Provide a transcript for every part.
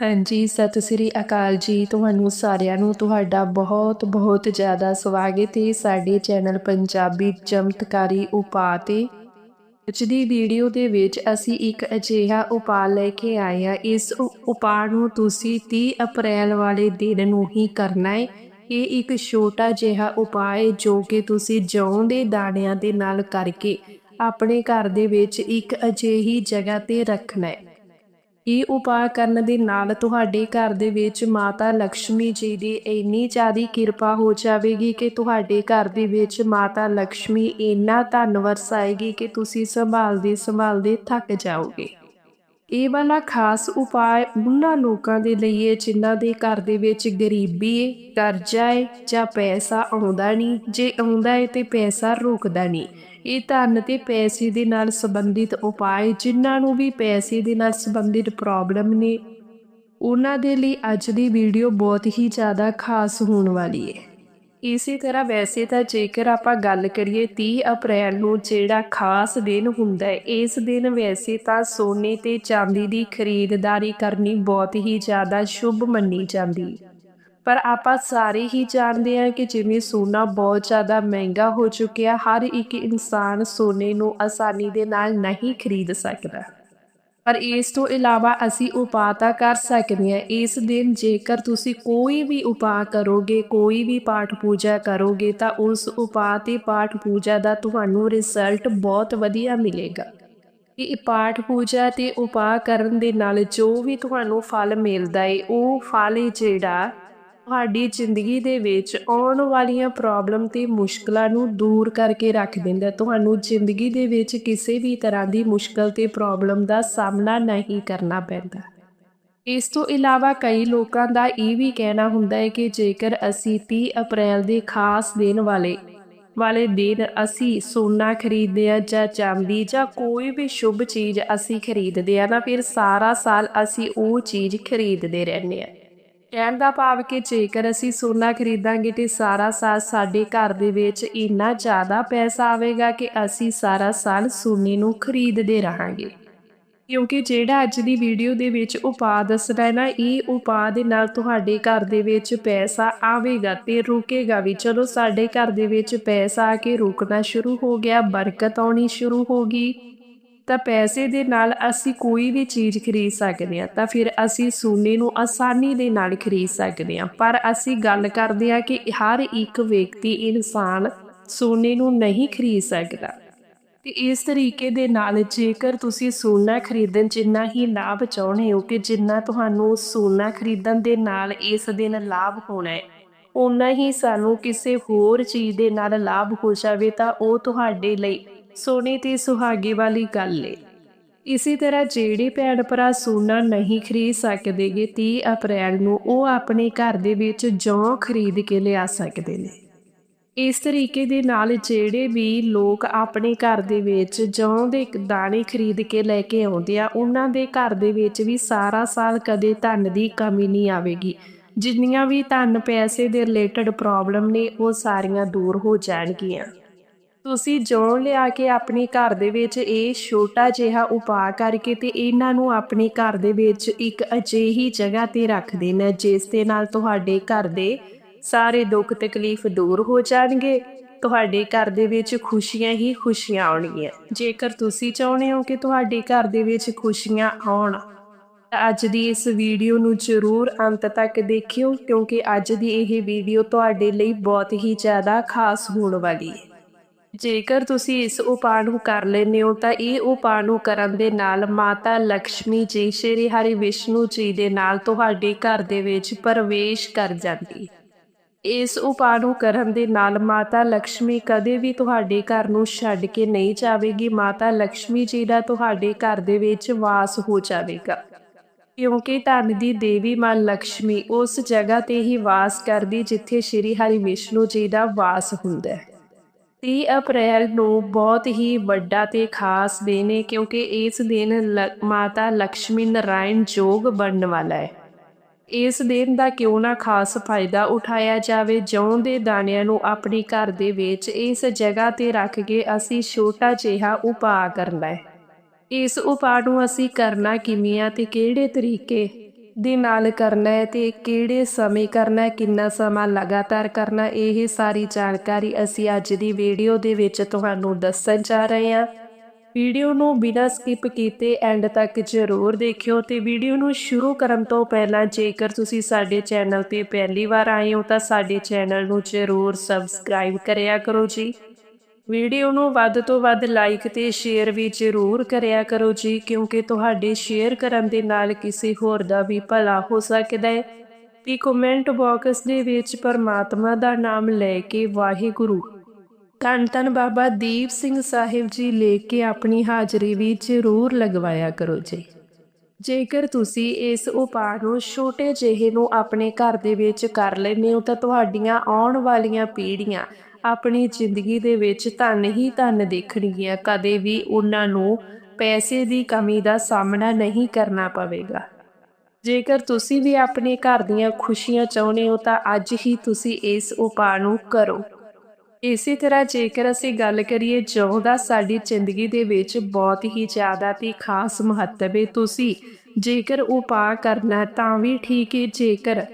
ਹਾਂਜੀ, ਸਤਿ ਸ੍ਰੀ ਅਕਾਲ ਜੀ। ਤੁਹਾਨੂੰ ਸਾਰਿਆਂ ਨੂੰ ਤੁਹਾਡਾ ਬਹੁਤ ਬਹੁਤ ਜ਼ਿਆਦਾ ਸਵਾਗਤ ਹੈ ਸਾਡੇ ਚੈਨਲ ਪੰਜਾਬੀ ਚਮਤਕਾਰੀ ਉਪਾਅ ਤੇ। ਅੱਜ ਦੀ ਵੀਡੀਓ ਦੇ ਵਿੱਚ ਅਸੀਂ ਇੱਕ ਅਜਿਹਾ ਉਪਾਅ ਲੈ ਕੇ ਆਏ ਹਾਂ। ਇਸ ਉਪਾਅ ਨੂੰ ਤੁਸੀਂ 30 ਅਪ੍ਰੈਲ ਵਾਲੇ ਦਿਨ ਨੂੰ ਹੀ ਕਰਨਾ ਹੈ। ਇਹ ਇੱਕ ਛੋਟਾ ਜਿਹਾ ਉਪਾਅ ਹੈ ਜੋ ਕਿ ਤੁਸੀਂ ਜੌਂ ਦੇ ਦਾਣਿਆਂ ਦੇ ਨਾਲ ਕਰਕੇ ਆਪਣੇ ਘਰ ਦੇ ਵਿੱਚ ਇੱਕ ਅਜਿਹੀ ਜਗ੍ਹਾ ਤੇ ਰੱਖਣਾ ਹੈ। ਇਹ ਉਪਾਅ ਕਰਨ ਦੇ ਨਾਲ ਤੁਹਾਡੇ ਘਰ ਦੇ ਵਿੱਚ ਮਾਤਾ ਲక్ష్ਮੀ ਜੀ ਦੀ ਇੰਨੀ ਜ਼ਿਆਦੀ ਕਿਰਪਾ ਹੋ ਜਾਵੇਗੀ ਕਿ ਤੁਹਾਡੇ ਘਰ ਦੇ ਵਿੱਚ ਮਾਤਾ ਲక్ష్ਮੀ ਇੰਨਾ ਧੰਨ ਵਰਸਾਏਗੀ ਕਿ ਤੁਸੀਂ ਸੰਭਾਲਦੇ ਸੰਭਾਲਦੇ ਥੱਕ ਜਾਓਗੇ। ਇਹ ਵਾਲਾ ਖਾਸ ਉਪਾਅ ਉਹਨਾਂ ਲੋਕਾਂ ਦੇ ਲਈ ਹੈ, ਜਿਨ੍ਹਾਂ ਦੇ ਘਰ ਦੇ ਵਿੱਚ ਗਰੀਬੀ ਹੈ ਕਰਜ਼ਾ ਹੈ ਜਾਂ ਪੈਸਾ ਆਉਂਦਾ ਨਹੀਂ। ਜੇ ਆਉਂਦਾ ਹੈ ਤੇ ਪੈਸਾ ਰੁਕਦਾ ਨਹੀਂ। ਇਹ ਧਨ ਤੇ ਪੈਸੇ ਦੇ ਨਾਲ ਸੰਬੰਧਿਤ ਉਪਾਅ ਜਿਨ੍ਹਾਂ ਨੂੰ ਵੀ ਪੈਸੇ ਦੇ ਨਾਲ ਸੰਬੰਧਿਤ ਪ੍ਰੋਬਲਮ ਨੇ। ਉਹਨਾਂ ਦੇ ਲਈ ਅੱਜ ਦੀ ਵੀਡੀਓ ਬਹੁਤ ਹੀ ਜ਼ਿਆਦਾ ਖਾਸ ਹੋਣ ਵਾਲੀ ਹੈ। ਇਸੇ ਤਰ੍ਹਾਂ ਵੈਸੇ ਤਾਂ ਜੇਕਰ ਆਪਾਂ ਗੱਲ ਕਰੀਏ 30 ਅਪ੍ਰੈਲ ਨੂੰ ਜਿਹੜਾ ਖਾਸ ਦਿਨ ਹੁੰਦਾ ਹੈ, ਇਸ ਦਿਨ ਵੈਸੇ ਤਾਂ ਸੋਨੇ ਤੇ ਚਾਂਦੀ ਦੀ ਖਰੀਦਦਾਰੀ ਕਰਨੀ ਬਹੁਤ ਹੀ ਜ਼ਿਆਦਾ ਸ਼ੁਭ ਮੰਨੀ ਜਾਂਦੀ। ਪਰ ਆਪਾਂ ਸਾਰੇ ਹੀ ਜਾਣਦੇ ਹਾਂ ਕਿ ਜਿਵੇਂ ਸੋਨਾ ਬਹੁਤ ਜ਼ਿਆਦਾ ਮਹਿੰਗਾ ਹੋ ਚੁੱਕਿਆ, ਹਰ ਇੱਕ ਇਨਸਾਨ ਸੋਨੇ ਨੂੰ ਆਸਾਨੀ ਦੇ ਨਾਲ ਨਹੀਂ ਖਰੀਦ ਸਕਦਾ। ਪਰ ਇਸ ਤੋਂ ਇਲਾਵਾ ਅਸੀਂ ਉਪਾਅ ਤਾਂ ਕਰ ਸਕਦੇ ਹਾਂ ਇਸ ਦਿਨ ਜੇਕਰ ਤੁਸੀਂ ਕੋਈ ਵੀ ਉਪਾਅ ਕਰੋਗੇ, ਕੋਈ ਵੀ ਪਾਠ ਪੂਜਾ ਕਰੋਗੇ, ਤਾਂ ਉਸ ਉਪਾਅ ਤੇ ਪਾਠ ਪੂਜਾ ਦਾ ਤੁਹਾਨੂੰ ਰਿਜ਼ਲਟ ਬਹੁਤ ਵਧੀਆ ਮਿਲੇਗਾ। ਇਹ ਪਾਠ ਪੂਜਾ ਤੇ ਉਪਾਅ ਕਰਨ ਦੇ ਨਾਲ ਜੋ ਵੀ ਤੁਹਾਨੂੰ ਫਲ ਮਿਲਦਾ ਏ, ਉਹ ਫਲ ਜਿਹੜਾ ਤੁਹਾਡੀ ਜ਼ਿੰਦਗੀ ਦੇ ਵਿੱਚ ਆਉਣ ਵਾਲੀਆਂ ਪ੍ਰੋਬਲਮ ਤੇ ਮੁਸ਼ਕਲਾਂ ਨੂੰ ਦੂਰ ਕਰਕੇ ਰੱਖ ਦਿੰਦਾ ਤੁਹਾਨੂੰ ਜ਼ਿੰਦਗੀ ਦੇ ਵਿੱਚ ਕਿਸੇ ਵੀ ਤਰ੍ਹਾਂ ਦੀ ਮੁਸ਼ਕਲ ਤੇ ਪ੍ਰੋਬਲਮ ਦਾ ਸਾਹਮਣਾ ਨਹੀਂ ਕਰਨਾ ਪੈਂਦਾ। ਇਸ ਤੋਂ ਇਲਾਵਾ ਕਈ ਲੋਕਾਂ ਦਾ ਇਹ ਵੀ ਕਹਿਣਾ ਹੁੰਦਾ ਹੈ ਕਿ ਜੇਕਰ ਅਸੀਂ 30 ਅਪ੍ਰੈਲ ਦੇ ਖਾਸ ਦਿਨ ਵਾਲੇ ਵਾਲੇ ਦਿਨ ਅਸੀਂ ਸੋਨਾ ਖਰੀਦਦੇ ਆ ਜਾਂ ਚਾਂਦੀ ਜਾਂ ਕੋਈ ਵੀ ਸ਼ੁਭ ਚੀਜ਼ ਅਸੀਂ ਖਰੀਦਦੇ ਆ ਨਾ, ਫਿਰ ਸਾਰਾ ਸਾਲ ਅਸੀਂ ਉਹ ਚੀਜ਼ ਖਰੀਦਦੇ ਰਹਿੰਦੇ ਆ ਕਹਿਣ ਦਾ ਭਾਵ ਕਿ ਜੇਕਰ ਅਸੀਂ ਸੋਨਾ ਖਰੀਦਾਂਗੇ ਤੇ ਸਾਰਾ ਸਾਲ ਸਾਡੇ ਘਰ ਦੇ ਵਿੱਚ ਇੰਨਾ ਜ਼ਿਆਦਾ ਪੈਸਾ ਆਵੇਗਾ ਕਿ ਅਸੀਂ ਸਾਰਾ ਸਾਲ ਸੋਨੇ ਨੂੰ ਖਰੀਦਦੇ ਰਹਾਂਗੇ। ਕਿਉਂਕਿ ਜਿਹੜਾ ਅੱਜ ਦੀ ਵੀਡੀਓ ਦੇ ਵਿੱਚ ਉਪਾਅ ਦੱਸਣਾ ਹੈ ਨਾ, ਇਹ ਉਪਾਅ ਦੇ ਨਾਲ ਤੁਹਾਡੇ ਘਰ ਦੇ ਵਿੱਚ ਪੈਸਾ ਆਵੇਗਾ ਤੇ ਰੁਕੇਗਾ ਵੀ। ਚਲੋ, ਸਾਡੇ ਘਰ ਦੇ ਵਿੱਚ ਪੈਸਾ ਆ ਕੇ ਰੁਕਣਾ ਸ਼ੁਰੂ ਹੋ ਗਿਆ, ਬਰਕਤ ਆਉਣੀ ਸ਼ੁਰੂ ਹੋ ਗਈ। ਤਾਂ ਪੈਸੇ ਦੇ ਨਾਲ ਅਸੀਂ ਕੋਈ ਵੀ ਚੀਜ਼ ਖਰੀਦ ਸਕਦੇ ਹਾਂ, ਤਾਂ ਫਿਰ ਅਸੀਂ ਸੋਨੇ ਨੂੰ ਆਸਾਨੀ ਦੇ ਨਾਲ ਖਰੀਦ ਸਕਦੇ ਹਾਂ। ਪਰ ਅਸੀਂ ਗੱਲ ਕਰਦੇ ਹਾਂ ਕਿ ਹਰ ਇੱਕ ਵਿਅਕਤੀ ਇਨਸਾਨ ਸੋਨੇ ਨੂੰ ਨਹੀਂ ਖਰੀਦ ਸਕਦਾ। ਤੇ ਇਸ ਤਰੀਕੇ ਦੇ ਨਾਲ ਜੇਕਰ ਤੁਸੀਂ ਸੋਨਾ ਖਰੀਦਣ ਜਿੰਨਾ ਹੀ ਲਾਭ ਚਾਹੁੰਦੇ ਹੋ ਕਿ ਜਿੰਨਾ ਤੁਹਾਨੂੰ ਸੋਨਾ ਖਰੀਦਣ ਦੇ ਨਾਲ ਇਸ ਦਿਨ ਲਾਭ ਹੋਣਾ ਹੈ ਉਨਾ ਹੀ ਸਾਨੂੰ ਕਿਸੇ ਹੋਰ ਚੀਜ਼ ਦੇ ਨਾਲ ਲਾਭ ਹੋ ਜਾਵੇ ਤਾਂ ਉਹ ਤੁਹਾਡੇ ਲਈ ਸੋਨੇ ਤੇ ਸੁਹਾਗੇ ਵਾਲੀ ਗੱਲ ਏ। ਇਸੇ ਤਰ੍ਹਾਂ ਜਿਹੜੇ ਭੈਣ ਭਰਾ ਸੋਨਾ ਨਹੀਂ ਖਰੀਦ ਸਕਦੇਗੇ 30 ਅਪ੍ਰੈਲ ਨੂੰ, ਉਹ ਆਪਣੇ ਘਰ ਦੇ ਵਿੱਚ ਜੌਂ ਖਰੀਦ ਕੇ ਲਿਆ ਸਕਦੇ ਨੇ। ਇਸ ਤਰੀਕੇ ਦੇ ਨਾਲ ਜਿਹੜੇ ਵੀ ਲੋਕ ਆਪਣੇ ਘਰ ਦੇ ਵਿੱਚ ਜੌਂ ਦੇ ਦਾਣੇ ਖਰੀਦ ਕੇ ਲੈ ਕੇ ਆਉਂਦੇ ਆ, ਉਹਨਾਂ ਦੇ ਘਰ ਦੇ ਵਿੱਚ ਵੀ ਸਾਰਾ ਸਾਲ ਕਦੇ ਧਨ ਦੀ ਕਮੀ ਨਹੀਂ ਆਵੇਗੀ। ਜਿੰਨੀਆਂ ਵੀ ਧਨ ਪੈਸੇ ਦੇ ਰਿਲੇਟਡ ਪ੍ਰੋਬਲਮ ਨੇ, ਉਹ ਸਾਰੀਆਂ ਦੂਰ ਹੋ ਜਾਣਗੀਆਂ। ਤੁਸੀਂ ਜੌਂ ਲਿਆ ਕੇ ਆਪਣੇ ਘਰ ਦੇ ਵਿੱਚ ਇਹ ਛੋਟਾ ਜਿਹਾ ਉਪਾਅ ਕਰਕੇ ਤੇ ਇਹਨਾਂ ਨੂੰ ਆਪਣੇ ਘਰ ਦੇ ਵਿੱਚ ਇੱਕ ਅਜਿਹੀ ਜਗ੍ਹਾ ਤੇ ਰੱਖ ਦੇਣਾ, ਜਿਸ ਦੇ ਨਾਲ ਤੁਹਾਡੇ ਘਰ ਦੇ ਸਾਰੇ ਦੁੱਖ ਤਕਲੀਫ ਦੂਰ ਹੋ ਜਾਣਗੇ, ਤੁਹਾਡੇ ਘਰ ਦੇ ਵਿੱਚ ਖੁਸ਼ੀਆਂ ਹੀ ਖੁਸ਼ੀਆਂ ਆਉਣਗੀਆਂ। ਜੇਕਰ ਤੁਸੀਂ ਚਾਹੁੰਦੇ ਹੋ ਕਿ ਤੁਹਾਡੇ ਘਰ ਦੇ ਵਿੱਚ ਖੁਸ਼ੀਆਂ ਆਉਣ, ਤਾਂ ਅੱਜ ਦੀ ਇਸ ਵੀਡੀਓ ਨੂੰ ਜ਼ਰੂਰ ਅੰਤ ਤੱਕ ਦੇਖਿਓ, ਕਿਉਂਕਿ ਅੱਜ ਦੀ ਇਹ ਵੀਡੀਓ ਤੁਹਾਡੇ ਲਈ ਬਹੁਤ ਹੀ ਜ਼ਿਆਦਾ ਖਾਸ ਹੋਣ ਵਾਲੀ ਹੈ। ਜੇਕਰ ਤੁਸੀਂ ਇਸ ਉਪਾਅ ਨੂੰ ਕਰ ਲੈਂਦੇ ਹੋ, ਤਾਂ ਇਹ ਉਪਾਅ ਨੂੰ ਕਰਨ ਦੇ ਨਾਲ ਮਾਤਾ ਲక్ష్ਮੀ ਜੀ, ਸ਼੍ਰੀ ਹਰੀ ਵਿਸ਼ਨੂੰ ਜੀ ਦੇ ਨਾਲ ਤੁਹਾਡੇ ਘਰ ਦੇ ਵਿੱਚ ਪ੍ਰਵੇਸ਼ ਕਰ ਜਾਂਦੀ ਇਸ ਉਪਾਅ ਨੂੰ ਕਰਨ ਦੇ ਨਾਲ ਮਾਤਾ ਲక్ష్ਮੀ ਕਦੇ ਵੀ ਤੁਹਾਡੇ ਘਰ ਨੂੰ ਛੱਡ ਕੇ ਨਹੀਂ ਜਾਵੇਗੀ। ਮਾਤਾ ਲక్ష్ਮੀ ਜੀ ਦਾ ਤੁਹਾਡੇ ਘਰ ਦੇ ਵਿੱਚ ਵਾਸ ਹੋ ਜਾਵੇਗਾ। ਕਿਉਂਕਿ ਧਨ ਦੀ ਦੇਵੀ ਮਾਂ ਲక్ష్ਮੀ ਉਸ ਜਗ੍ਹਾ ਤੇ ਹੀ ਵਾਸ ਕਰਦੀ, ਜਿੱਥੇ ਸ਼੍ਰੀ ਹਰੀ ਵਿਸ਼ਨੂੰ ਜੀ ਦਾ ਵਾਸ ਹੁੰਦਾ ਹੈ। 30 ਅਪ੍ਰੈਲ ਨੂੰ ਬਹੁਤ ਹੀ ਵੱਡਾ ਤੇ ਖਾਸ ਦਿਨ ਹੈ ਕਿਉਂਕਿ ਇਸ ਦਿਨ ਲ- ਮਾਤਾ ਲక్ష్ਮੀ ਨਾਰਾਇਣ ਜੋਗ ਬਣਨ ਵਾਲਾ ਹੈ। ਇਸ ਦਿਨ ਦਾ ਕਿਉਂ ਨਾ ਖਾਸ ਫਾਇਦਾ ਉਠਾਇਆ ਜਾਵੇ, ਜੌਂ ਦੇ ਦਾਣਿਆਂ ਨੂੰ ਆਪਣੇ ਘਰ ਦੇ ਵਿੱਚ ਇਸ ਜਗ੍ਹਾ ਤੇ ਰੱਖ ਕੇ ਅਸੀਂ ਛੋਟਾ ਜਿਹਾ ਉਪਾਅ ਕਰਨਾ ਹੈ। ਇਸ ਉਪਾਅ ਨੂੰ ਅਸੀਂ ਕਰਨਾ ਕਿਵੇਂ ਆ ਤੇ ਕਿਹੜੇ ਤਰੀਕੇ ਦੇ ਨਾਲ ਕਰਨਾ ਹੈ ਤੇ ਕਿਹੜੇ ਸਮੇਂ ਕਰਨਾ ਹੈ, ਕਿੰਨਾ ਸਮਾਂ ਲਗਾਤਾਰ ਕਰਨਾ ਇਹ ਸਾਰੀ ਜਾਣਕਾਰੀ ਅਸੀਂ ਅੱਜ ਦੀ ਵੀਡੀਓ ਦੇ ਵਿੱਚ ਤੁਹਾਨੂੰ ਦੱਸਣ ਜਾ ਰਹੇ ਹਾਂ। ਵੀਡੀਓ ਨੂੰ ਬਿਨਾਂ ਸਕਿਪ ਕੀਤੇ ਐਂਡ ਤੱਕ ਜ਼ਰੂਰ ਦੇਖਿਓ ਤੇ ਵੀਡੀਓ ਨੂੰ ਸ਼ੁਰੂ ਕਰਨ ਤੋਂ ਪਹਿਲਾਂ ਜੇਕਰ ਤੁਸੀਂ ਸਾਡੇ ਚੈਨਲ ਤੇ ਪਹਿਲੀ ਵਾਰ ਆਏ ਹੋ ਤਾਂ ਸਾਡੇ ਚੈਨਲ ਨੂੰ ਜ਼ਰੂਰ ਸਬਸਕ੍ਰਾਈਬ ਕਰਿਆ ਕਰੋ ਜੀ। ਵੀਡੀਓ ਨੂੰ ਵੱਧ ਤੋਂ ਵੱਧ ਲਾਈਕ ਤੇ ਸ਼ੇਅਰ ਵੀ ਜ਼ਰੂਰ ਕਰਿਆ ਕਰੋ ਜੀ, ਕਿਉਂਕਿ ਤੁਹਾਡੇ ਸ਼ੇਅਰ ਕਰਨ ਦੇ ਨਾਲ ਕਿਸੇ ਹੋਰ ਦਾ ਵੀ ਭਲਾ ਹੋ ਸਕਦਾ ਹੈ। ਤੇ ਕਮੈਂਟ ਬਾਕਸ ਦੇ ਵਿੱਚ ਪਰਮਾਤਮਾ ਦਾ ਨਾਮ ਲੈ ਕੇ ਵਾਹਿਗੁਰੂ। ਧੰਨ ਧੰਨ ਬਾਬਾ ਦੀਪ ਸਿੰਘ ਸਾਹਿਬ ਜੀ ਲੈ ਕੇ ਆਪਣੀ ਹਾਜ਼ਰੀ ਵੀ ਜ਼ਰੂਰ ਲਗਵਾਇਆ ਕਰੋ ਜੀ। ਜੇਕਰ ਤੁਸੀਂ ਇਸ ਉਪਾਅ ਨੂੰ ਛੋਟੇ ਜਿਹੇ ਨੂੰ ਆਪਣੇ ਘਰ ਦੇ ਵਿੱਚ ਕਰ ਲੈਂਦੇ ਹੋ, ਤਾਂ ਤੁਹਾਡੀਆਂ ਆਉਣ ਵਾਲੀਆਂ ਪੀੜ੍ਹੀਆਂ ਆਪਣੀ ਜ਼ਿੰਦਗੀ ਦੇ ਵਿੱਚ ਧਨ ਹੀ ਧਨ ਦੇਖਣਗੀਆਂ ਕਦੇ ਵੀ ਉਹਨਾਂ ਨੂੰ ਪੈਸੇ ਦੀ ਕਮੀ ਦਾ ਸਾਹਮਣਾ ਨਹੀਂ ਕਰਨਾ ਪਵੇਗਾ। ਜੇਕਰ ਤੁਸੀਂ ਵੀ ਆਪਣੇ ਘਰ ਦੀਆਂ ਖੁਸ਼ੀਆਂ ਚਾਹੁੰਦੇ ਹੋ, ਤਾਂ ਅੱਜ ਹੀ ਤੁਸੀਂ ਇਸ ਉਪਾਅ ਨੂੰ ਕਰੋ। ਇਸੇ ਤਰ੍ਹਾਂ ਜੇਕਰ ਅਸੀਂ ਗੱਲ ਕਰੀਏ ਜੌਂ ਦਾ ਸਾਡੀ ਜ਼ਿੰਦਗੀ ਦੇ ਵਿੱਚ ਬਹੁਤ ਹੀ ਜ਼ਿਆਦਾ ਤੇ ਖਾਸ ਮਹੱਤਵ ਹੈ, ਤੁਸੀਂ ਜੇਕਰ ਉਪਾਅ ਕਰਨਾ ਤਾਂ ਵੀ ਠੀਕ ਹੈ, ਜੇਕਰ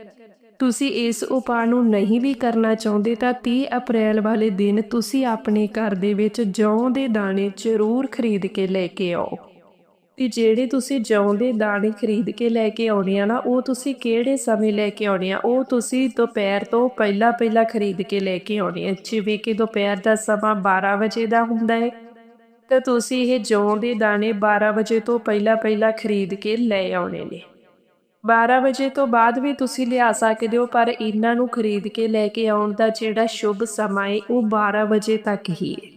ਤੁਸੀਂ ਇਸ ਉਪਾਅ ਨੂੰ ਨਹੀਂ ਵੀ ਕਰਨਾ ਚਾਹੁੰਦੇ ਤਾਂ 30 ਅਪ੍ਰੈਲ ਵਾਲੇ ਦਿਨ ਤੁਸੀਂ ਆਪਣੇ ਘਰ ਦੇ ਵਿੱਚ ਜੌਂ ਦੇ ਦਾਣੇ ਜ਼ਰੂਰ ਖਰੀਦ ਕੇ ਲੈ ਕੇ ਆਓ। ਤੇ ਜਿਹੜੇ ਤੁਸੀਂ ਜੌਂ ਦੇ ਦਾਣੇ ਖਰੀਦ ਕੇ ਲੈ ਕੇ ਆਉਣੇ ਆ ਨਾ, ਉਹ ਤੁਸੀਂ ਕਿਹੜੇ ਸਮੇਂ ਲੈ ਕੇ ਆਉਣੇ ਆ? ਉਹ ਤੁਸੀਂ ਦੁਪਹਿਰ ਤੋਂ ਪਹਿਲਾਂ ਪਹਿਲਾਂ ਖਰੀਦ ਕੇ ਲੈ ਕੇ ਆਉਣੇ ਆ। ਜਿਵੇਂ ਕਿ ਦੁਪਹਿਰ ਦਾ ਸਮਾਂ 12 ਵਜੇ ਦਾ ਹੁੰਦਾ ਹੈ, ਤਾਂ ਤੁਸੀਂ ਇਹ ਜੌਂ ਦੇ ਦਾਣੇ 12 ਵਜੇ ਤੋਂ ਪਹਿਲਾਂ ਪਹਿਲਾਂ ਖਰੀਦ ਕੇ ਲੈ ਆਉਣੇ ਨੇ। 12 ਵਜੇ ਤੋਂ ਬਾਅਦ ਵੀ ਤੁਸੀਂ ਲਿਆ ਸਕਦੇ ਹੋ, ਪਰ ਇਹਨਾਂ ਨੂੰ ਖਰੀਦ ਕੇ ਲੈ ਕੇ ਆਉਣ ਦਾ ਜਿਹੜਾ ਸ਼ੁਭ ਸਮਾਂ ਹੈ ਉਹ 12 ਵਜੇ ਤੱਕ ਹੀ ਹੈ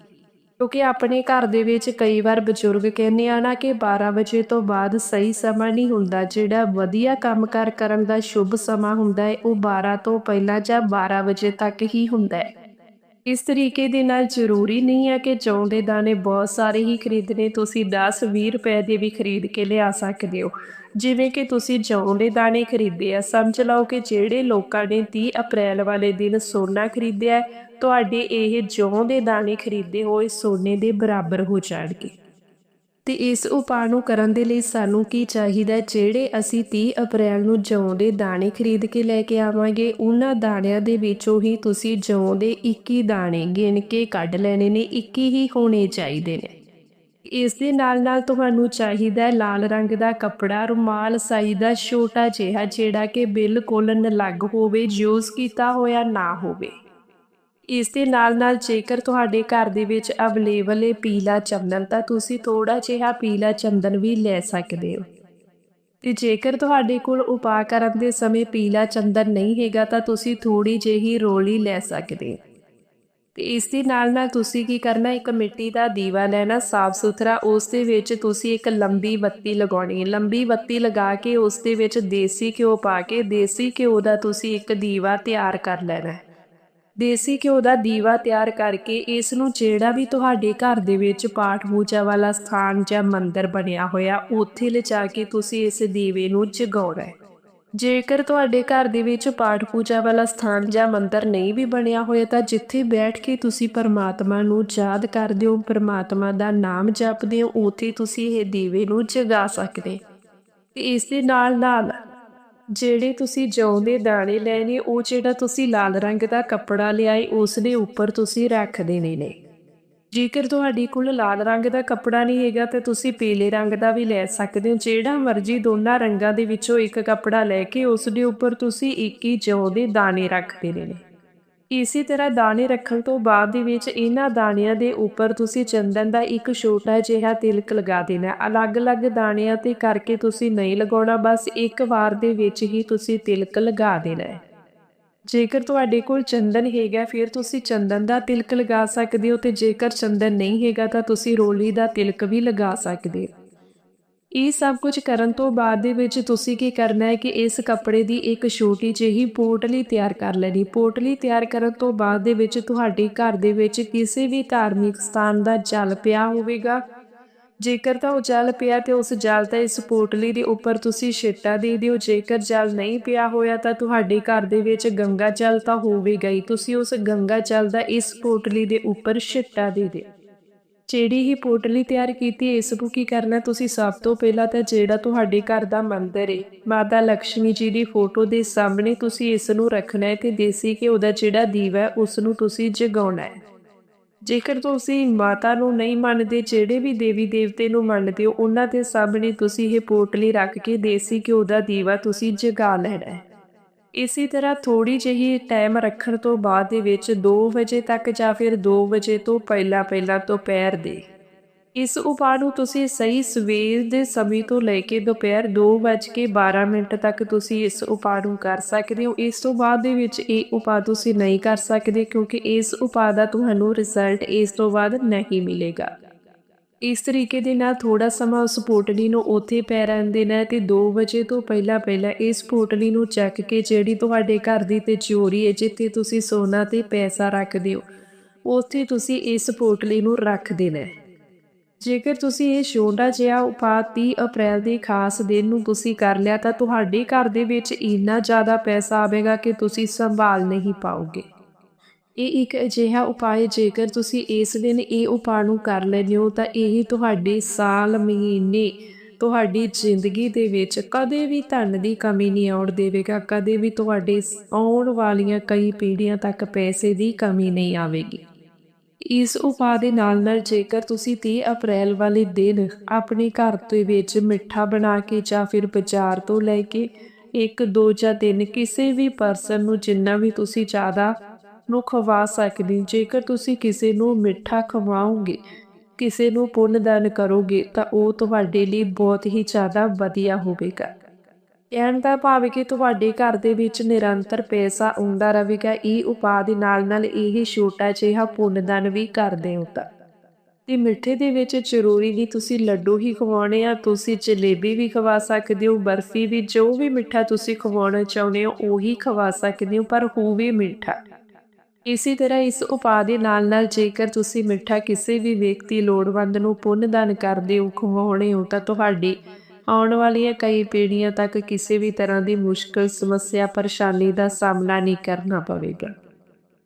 ਕਿਉਂਕਿ ਆਪਣੇ ਘਰ ਦੇ ਵਿੱਚ ਕਈ ਵਾਰ ਬਜ਼ੁਰਗ ਕਹਿੰਦੇ ਆ ਨਾ ਕਿ 12 ਵਜੇ ਤੋਂ ਬਾਅਦ ਸਹੀ ਸਮਾਂ ਨਹੀਂ ਹੁੰਦਾ, ਜਿਹੜਾ ਵਧੀਆ ਕੰਮਕਾਰ ਕਰਨ ਦਾ ਸ਼ੁਭ ਸਮਾਂ ਹੁੰਦਾ ਹੈ ਉਹ 12 ਤੋਂ ਪਹਿਲਾਂ ਜਾਂ 12 ਵਜੇ ਤੱਕ ਹੀ ਹੁੰਦਾ ਹੈ ਇਸ ਤਰੀਕੇ ਦੇ ਨਾਲ ਜ਼ਰੂਰੀ ਨਹੀਂ ਹੈ ਕਿ ਜੌਂ ਦੇ ਦਾਣੇ ਬਹੁਤ ਸਾਰੇ ਹੀ ਖਰੀਦਨੇ ਤੁਸੀਂ 10 20 ਰੁਪਏ ਦੇ ਵੀ ਖਰੀਦ ਕੇ ਲਿਆ ਸਕਦੇ ਹੋ। ਜਿਵੇਂ ਕਿ ਤੁਸੀਂ ਜੌਂ ਦੇ ਦਾਣੇ ਖਰੀਦੇ ਆ, ਸਮਝ ਲਓ ਕਿ ਜਿਹੜੇ ਲੋਕਾਂ ਨੇ 30 ਅਪ੍ਰੈਲ ਵਾਲੇ ਦਿਨ ਸੋਨਾ ਖਰੀਦਿਆ ਤੁਹਾਡੇ ਇਹ ਜੌਂ ਦੇ ਦਾਣੇ ਖਰੀਦੇ ਹੋਏ ਸੋਨੇ ਦੇ ਬਰਾਬਰ ਹੋ ਜਾਣਗੇ। ਤੇ ਇਸ ਉਪਾਅ ਨੂੰ ਕਰਨ ਦੇ ਲਈ ਸਾਨੂੰ ਕੀ ਚਾਹੀਦਾ ਜਿਹੜੇ ਅਸੀਂ 30 ਅਪ੍ਰੈਲ ਨੂੰ ਜੌਂ ਦੇ ਦਾਣੇ ਖਰੀਦ ਕੇ ਲੈ ਕੇ ਆਵਾਂਗੇ, ਉਹਨਾਂ ਦਾਣਿਆਂ ਦੇ ਵਿੱਚੋਂ ਹੀ ਤੁਸੀਂ ਜੌਂ ਦੇ 21 ਦਾਣੇ ਗਿਣ ਕੇ ਕੱਢ ਲੈਣੇ ਨੇ 21 ਹੀ ਹੋਣੇ ਚਾਹੀਦੇ ਨੇ। ਇਸ ਦੇ ਨਾਲ ਨਾਲ ਤੁਹਾਨੂੰ ਚਾਹੀਦਾ ਲਾਲ ਰੰਗ ਦਾ ਕੱਪੜਾ, ਰੁਮਾਲ ਸਾਈ ਦਾ ਛੋਟਾ ਜਿਹਾ ਜਿਹੜਾ ਕਿ ਬਿਲਕੁਲ ਨਲੱਗ ਹੋਵੇ, ਯੂਜ਼ ਕੀਤਾ ਹੋਇਆ ਨਾ ਹੋਵੇ। ਇਸ ਦੇ ਨਾਲ ਨਾਲ ਜੇਕਰ ਤੁਹਾਡੇ ਘਰ ਦੇ ਵਿੱਚ ਅਵੇਲੇਬਲ ਹੈ ਪੀਲਾ ਚੰਦਨ ਤਾਂ ਤੁਸੀਂ ਥੋੜਾ ਜਿਹਾ ਪੀਲਾ ਚੰਦਨ ਵੀ ਲੈ ਸਕਦੇ ਹੋ। ਤੇ ਜੇਕਰ ਤੁਹਾਡੇ ਕੋਲ ਉਪਾਅ ਕਰਨ ਦੇ ਸਮੇਂ ਪੀਲਾ ਚੰਦਨ ਨਹੀਂ ਹੈਗਾ ਤਾਂ ਤੁਸੀਂ ਥੋੜੀ ਜਿਹੀ ਰੋਲੀ ਲੈ ਸਕਦੇ ਹੋ। ਤੇ ਇਸ ਦੇ ਨਾਲ ਨਾਲ ਤੁਸੀਂ ਕੀ ਕਰਨਾ, ਇੱਕ ਮਿੱਟੀ ਦਾ ਦੀਵਾ ਲੈਣਾ ਸਾਫ਼ ਸੁਥਰਾ, ਉਸ ਦੇ ਵਿੱਚ ਤੁਸੀਂ ਇੱਕ ਲੰਬੀ ਬੱਤੀ ਲਗਾਉਣੀ ਹੈ। ਲੰਬੀ ਬੱਤੀ ਲਗਾ ਕੇ ਉਸ ਦੇ ਵਿੱਚ ਦੇਸੀ ਘਿਓ ਪਾ ਕੇ, ਦੇਸੀ ਘਿਓ ਦਾ ਤੁਸੀਂ ਇੱਕ ਦੀਵਾ ਤਿਆਰ ਕਰ ਲੈਣਾ ਹੈ। ਦੇਸੀ ਘਿਓ ਦਾ ਦੀਵਾ ਤਿਆਰ ਕਰਕੇ ਇਸ ਨੂੰ ਜਿਹੜਾ ਵੀ ਤੁਹਾਡੇ ਘਰ ਦੇ ਵਿੱਚ ਪਾਠ ਪੂਜਾ ਵਾਲਾ ਸਥਾਨ ਜਾਂ ਮੰਦਿਰ ਬਣਿਆ ਹੋਇਆ, ਉੱਥੇ ਲਿਜਾ ਕੇ ਤੁਸੀਂ ਇਸ ਦੀਵੇ ਨੂੰ ਜਗਾਉਣਾ ਹੈ। ਜੇਕਰ ਤੁਹਾਡੇ ਘਰ ਦੇ ਵਿੱਚ ਪਾਠ ਪੂਜਾ ਵਾਲਾ ਸਥਾਨ ਜਾਂ ਮੰਦਰ ਨਹੀਂ ਵੀ ਬਣਿਆ ਹੋਇਆ ਤਾਂ ਜਿੱਥੇ ਬੈਠ ਕੇ ਤੁਸੀਂ ਪਰਮਾਤਮਾ ਨੂੰ ਯਾਦ ਕਰਦੇ ਹੋ, ਪਰਮਾਤਮਾ ਦਾ ਨਾਮ ਜਪਦੇ ਹੋ, ਉੱਥੇ ਤੁਸੀਂ ਇਹ ਦੀਵੇ ਨੂੰ ਜਗਾ ਸਕਦੇ ਤੇ ਇਸ ਦੇ ਨਾਲ ਨਾਲ ਜਿਹੜੇ ਤੁਸੀਂ ਜੌਂ ਦੇ ਦਾਣੇ ਲੈਣੇ ਉਹ ਜਿਹੜਾ ਤੁਸੀਂ ਲਾਲ ਰੰਗ ਦਾ ਕੱਪੜਾ ਲਿਆਏ, ਉਸ ਦੇ ਉੱਪਰ ਤੁਸੀਂ ਰੱਖ ਦੇਣੇ ਨੇ। ਜੇਕਰ ਤੁਹਾਡੇ ਕੋਲ ਲਾਲ ਰੰਗ ਦਾ ਕੱਪੜਾ ਨਹੀਂ ਹੈਗਾ, ਤਾਂ ਤੁਸੀਂ ਪੀਲੇ ਰੰਗ ਦਾ ਵੀ ਲੈ ਸਕਦੇ ਹੋ। ਜਿਹੜਾ ਮਰਜ਼ੀ ਦੋਨਾਂ ਰੰਗਾਂ ਦੇ ਵਿੱਚੋਂ ਇੱਕ ਕੱਪੜਾ ਲੈ ਕੇ ਉਸ ਦੇ ਉੱਪਰ ਤੁਸੀਂ 21 ਜੌਂ ਦੇ ਦਾਣੇ ਰੱਖ ਦੇਣੇ ਨੇ। ਇਸੇ ਤਰ੍ਹਾਂ ਦਾਣੇ ਰੱਖਣ ਤੋਂ ਬਾਅਦ ਦੇ ਵਿੱਚ ਇਹਨਾਂ ਦਾਣਿਆਂ ਦੇ ਉੱਪਰ ਤੁਸੀਂ ਚੰਦਨ ਦਾ ਇੱਕ ਛੋਟਾ ਜਿਹਾ ਤਿਲਕ ਲਗਾ ਦੇਣਾ। ਅਲੱਗ-ਅਲੱਗ ਦਾਣਿਆਂ ਤੇ ਕਰਕੇ ਤੁਸੀਂ ਨਹੀਂ ਲਗਾਉਣਾ, ਬਸ ਇੱਕ ਵਾਰ ਦੇ ਵਿੱਚ ਹੀ ਤੁਸੀਂ ਤਿਲਕ ਲਗਾ ਦੇਣਾ ਹੈ। ਜੇਕਰ ਤੁਹਾਡੇ ਕੋਲ ਚੰਦਨ ਹੈਗਾ, ਫਿਰ ਤੁਸੀਂ ਚੰਦਨ ਦਾ ਤਿਲਕ ਲਗਾ ਸਕਦੇ ਹੋ ਤੇ ਜੇਕਰ ਚੰਦਨ ਨਹੀਂ ਹੈਗਾ ਤਾਂ ਤੁਸੀਂ ਰੋਲੀ ਦਾ ਤਿਲਕ ਵੀ ਲਗਾ ਸਕਦੇ ਹੋ। ਇਹ ਸਭ ਕੁਝ ਕਰਨ ਤੋਂ ਬਾਅਦ ਦੇ ਵਿੱਚ ਤੁਸੀਂ ਕੀ ਕਰਨਾ ਹੈ ਕਿ ਇਸ ਕੱਪੜੇ ਦੀ ਇੱਕ ਛੋਟੀ ਜਿਹੀ ਪੋਟਲੀ ਤਿਆਰ ਕਰ ਲੈਣੀ। ਪੋਟਲੀ ਤਿਆਰ ਕਰਨ ਤੋਂ ਬਾਅਦ ਦੇ ਵਿੱਚ ਤੁਹਾਡੇ ਘਰ ਦੇ ਵਿੱਚ ਕਿਸੇ ਵੀ ਧਾਰਮਿਕ ਸਥਾਨ ਦਾ ਜਲ ਪਿਆ ਹੋਵੇਗਾ। ਜੇਕਰ ਤਾਂ ਉਹ ਜਲ ਪਿਆ ਤੇ ਉਸ ਜਲ ਤਾਂ ਇਸ ਪੋਟਲੀ ਦੇ ਉੱਪਰ ਤੁਸੀਂ ਛਿੱਟਾ ਦੇ ਦਿਓ, ਜੇਕਰ ਜਲ ਨਹੀਂ ਪਿਆ ਹੋਇਆ ਤਾਂ ਤੁਹਾਡੇ ਘਰ ਦੇ ਵਿੱਚ ਗੰਗਾ ਜਲ ਤਾਂ ਹੋਵੇਗਾ ਹੀ। ਤੁਸੀਂ ਉਸ ਗੰਗਾ ਜਲ ਦਾ ਇਸ ਪੋਟਲੀ ਦੇ ਉੱਪਰ ਛਿੱਟਾ ਦੇ ਦਿਓ। ਜਿਹੜੀ ਹੀ ਪੋਟਲੀ ਤਿਆਰ ਕੀਤੀ, ਇਸ ਨੂੰ ਕੀ ਕਰਨਾ? ਤੁਸੀਂ ਸਭ ਤੋਂ ਪਹਿਲਾਂ ਤਾਂ ਜਿਹੜਾ ਤੁਹਾਡੇ ਘਰ ਦਾ ਮੰਦਿਰ ਹੈ ਮਾਤਾ ਲక్ష్ਮੀ ਜੀ ਦੀ ਫੋਟੋ ਦੇ ਸਾਹਮਣੇ ਤੁਸੀਂ ਇਸ ਨੂੰ ਰੱਖਣਾ ਹੈ ਤੇ ਦੇਸੀ ਘਿਓ ਦਾ ਜਿਹੜਾ ਦੀਵਾ ਹੈ, ਉਸ ਨੂੰ ਤੁਸੀਂ ਜਗਾਉਣਾ ਹੈ। ਜੇਕਰ ਤੁਸੀਂ ਮਾਤਾ ਨੂੰ ਨਹੀਂ ਮੰਨਦੇ, ਜਿਹੜੇ ਵੀ ਦੇਵੀ ਦੇਵਤੇ ਨੂੰ ਮੰਨਦੇ ਹੋ, ਉਹਨਾਂ ਦੇ ਸਾਹਮਣੇ ਤੁਸੀਂ ਇਹ ਪੋਟਲੀ ਰੱਖ ਕੇ ਦੇਸੀ ਘਿਓ ਦਾ ਦੀਵਾ ਤੁਸੀਂ ਜਗਾ ਲੈਣਾ ਹੈ। ਇਸੇ ਤਰ੍ਹਾਂ ਥੋੜੀ ਜਿਹੀ ਟਾਈਮ ਰੱਖਣ ਤੋਂ ਬਾਅਦ ਦੇ ਵਿੱਚ 2 ਵਜੇ ਤੱਕ ਜਾਂ ਫਿਰ 2 ਵਜੇ ਤੋਂ ਪਹਿਲਾਂ ਪਹਿਲਾਂ ਦੁਪਹਿਰ ਦੇ। ਇਸ ਉਪਾਅ ਨੂੰ ਤੁਸੀਂ ਸਹੀ ਸਵੇਰ ਦੇ ਸਮੇਂ ਤੋਂ ਲੈ ਕੇ ਦੁਪਹਿਰ 2:12 ਮਿੰਟ ਤੱਕ ਤੁਸੀਂ ਇਸ ਉਪਾਅ ਨੂੰ ਕਰ ਸਕਦੇ ਹੋ। ਇਸ ਤੋਂ ਬਾਅਦ ਦੇ ਵਿੱਚ ਇਹ ਉਪਾਅ ਤੁਸੀਂ ਨਹੀਂ ਕਰ ਸਕਦੇ ਕਿਉਂਕਿ ਇਸ ਉਪਾਅ ਦਾ ਤੁਹਾਨੂੰ ਰਿਜ਼ਲਟ ਇਸ ਤੋਂ ਬਾਅਦ ਨਹੀਂ ਮਿਲੇਗਾ। ਇਸ ਤਰੀਕੇ ਦੇ ਨਾਲ ਥੋੜਾ ਸਮਾਂ ਉਸ ਪੋਟਲੀ ਨੂੰ ਉੱਥੇ ਪੈ ਰਹਿਣ ਦੇਣਾ ਤੇ 2 ਵਜੇ ਤੋਂ ਪਹਿਲਾਂ ਪਹਿਲਾਂ ਇਸ ਪੋਟਲੀ ਨੂੰ ਚੱਕ ਕੇ ਜਿਹੜੀ ਤੁਹਾਡੇ ਘਰ ਦੀ ਤੇ ਚੋਰੀ ਹੈ, ਜਿੱਥੇ ਤੁਸੀਂ ਸੋਨਾ ਤੇ ਪੈਸਾ ਰੱਖਦੇ ਹੋ, ਉੱਥੇ ਤੁਸੀਂ ਇਸ ਪੋਟਲੀ ਨੂੰ ਰੱਖ ਦੇਣਾ ਜੇਕਰ ਤੁਸੀਂ ਇਹ ਛੋਟਾ ਜਿਹਾ ਉਪਾਅ 30 ਅਪ੍ਰੈਲ ਦੇ ਖਾਸ ਦਿਨ ਨੂੰ ਤੁਸੀਂ ਕਰ ਲਿਆ ਤਾਂ ਤੁਹਾਡੇ ਘਰ ਦੇ ਵਿੱਚ ਇੰਨਾ ਜ਼ਿਆਦਾ ਪੈਸਾ ਆਵੇਗਾ ਕਿ ਤੁਸੀਂ ਸੰਭਾਲ ਨਹੀਂ ਪਾਓਗੇ। ਇਹ ਇੱਕ ਅਜਿਹਾ ਉਪਾਅ ਜੇਕਰ ਤੁਸੀਂ ਇਸ ਦਿਨ ਇਹ ਉਪਾਅ ਨੂੰ ਕਰ ਲੈਂਦੇ ਹੋ ਤਾਂ ਇਹ ਤੁਹਾਡੇ ਸਾਲ, ਮਹੀਨੇ, ਤੁਹਾਡੀ ਜ਼ਿੰਦਗੀ ਦੇ ਵਿੱਚ ਕਦੇ ਵੀ ਧਨ ਦੀ ਕਮੀ ਨਹੀਂ ਆਉਣ ਦੇਵੇਗਾ, ਕਦੇ ਵੀ ਤੁਹਾਡੇ ਆਉਣ ਵਾਲੀਆਂ ਕਈ ਪੀੜ੍ਹੀਆਂ ਤੱਕ ਪੈਸੇ ਦੀ ਕਮੀ ਨਹੀਂ ਆਵੇਗੀ। ਇਸ ਉਪਾਅ ਦੇ ਨਾਲ ਨਾਲ ਜੇਕਰ ਤੁਸੀਂ 30 ਅਪ੍ਰੈਲ ਵਾਲੇ ਦਿਨ ਆਪਣੇ ਘਰ ਦੇ ਵਿੱਚ ਮਿੱਠਾ ਬਣਾ ਕੇ ਜਾਂ ਫਿਰ ਬਾਜ਼ਾਰ ਤੋਂ ਲੈ ਕੇ ਇੱਕ, ਦੋ ਜਾਂ ਤਿੰਨ ਕਿਸੇ ਵੀ ਪਰਸਨ ਨੂੰ ਜਿੰਨਾ ਵੀ ਤੁਸੀਂ ਜ਼ਿਆਦਾ ਨੂੰ ਖਵਾ ਸਕਦੇ ਜੇਕਰ ਤੁਸੀਂ ਕਿਸੇ ਨੂੰ ਮਿੱਠਾ ਖਵਾਓਗੇ, ਕਿਸੇ ਨੂੰ ਪੁੰਨ ਦਾਨ ਕਰੋਗੇ, ਤਾਂ ਉਹ ਤੁਹਾਡੇ ਲਈ ਬਹੁਤ ਹੀ ਜ਼ਿਆਦਾ ਵਧੀਆ ਹੋਵੇਗਾ। ਕਹਿਣ ਦਾ ਭਾਵ ਕਿ ਤੁਹਾਡੇ ਘਰ ਦੇ ਵਿੱਚ ਨਿਰੰਤਰ ਪੈਸਾ ਆਉਂਦਾ ਰਹੇਗਾ ਇਹ ਉਪਾਅ ਦੇ ਨਾਲ ਨਾਲ ਇਹ ਛੋਟਾ ਜਿਹਾ ਪੁੰਨਦਾਨ ਵੀ ਕਰਦੇ ਹੋ ਤਾਂ। ਤੇ ਮਿੱਠੇ ਦੇ ਵਿੱਚ ਜ਼ਰੂਰੀ ਨਹੀਂ ਤੁਸੀਂ ਲੱਡੂ ਹੀ ਖਵਾਉਣੇ ਆ, ਤੁਸੀਂ ਜਲੇਬੀ ਵੀ ਖਵਾ ਸਕਦੇ ਹੋ, ਬਰਫੀ ਵੀ, ਜੋ ਵੀ ਮਿੱਠਾ ਤੁਸੀਂ ਖਵਾਉਣਾ ਚਾਹੁੰਦੇ ਹੋ, ਉਹੀ ਖਵਾ ਸਕਦੇ ਹੋ, ਪਰ ਹੋਵੇ ਮਿੱਠਾ। ਇਸੇ ਤਰ੍ਹਾਂ ਇਸ ਉਪਾਅ ਦੇ ਨਾਲ ਨਾਲ ਜੇਕਰ ਤੁਸੀਂ ਮਿੱਠਾ ਕਿਸੇ ਵੀ ਵਿਅਕਤੀ, ਲੋੜਵੰਦ ਨੂੰ ਪੁੰਨ ਦਾਨ ਕਰਦੇ ਹੋ, ਖਵਾਉਣੇ ਹੋ, ਤਾਂ ਤੁਹਾਡੀ ਆਉਣ ਵਾਲੀਆਂ ਕਈ ਪੀੜ੍ਹੀਆਂ ਤੱਕ ਕਿਸੇ ਵੀ ਤਰ੍ਹਾਂ ਦੀ ਮੁਸ਼ਕਲ, ਸਮੱਸਿਆ, ਪਰੇਸ਼ਾਨੀ ਦਾ ਸਾਹਮਣਾ ਨਹੀਂ ਕਰਨਾ ਪਵੇਗਾ।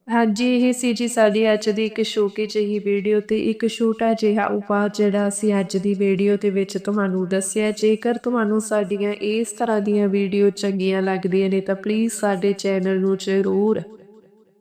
ਹਾਂਜੀ, ਇਹ ਸੀ ਜੀ ਸਾਡੀ ਅੱਜ ਦੀ ਇੱਕ ਛੋਟੀ ਜਿਹੀ ਵੀਡੀਓ ਤੇ ਇੱਕ ਛੋਟਾ ਜਿਹਾ ਉਪਾਅ ਜਿਹੜਾ ਅਸੀਂ ਅੱਜ ਦੀ ਵੀਡੀਓ ਦੇ ਵਿੱਚ ਤੁਹਾਨੂੰ ਦੱਸਿਆ। ਜੇਕਰ ਤੁਹਾਨੂੰ ਸਾਡੀਆਂ ਇਸ ਤਰ੍ਹਾਂ ਦੀਆਂ ਵੀਡੀਓ ਚੰਗੀਆਂ ਲੱਗਦੀਆਂ ਨੇ ਤਾਂ ਪਲੀਜ਼ ਸਾਡੇ ਚੈਨਲ ਨੂੰ ਜ਼ਰੂਰ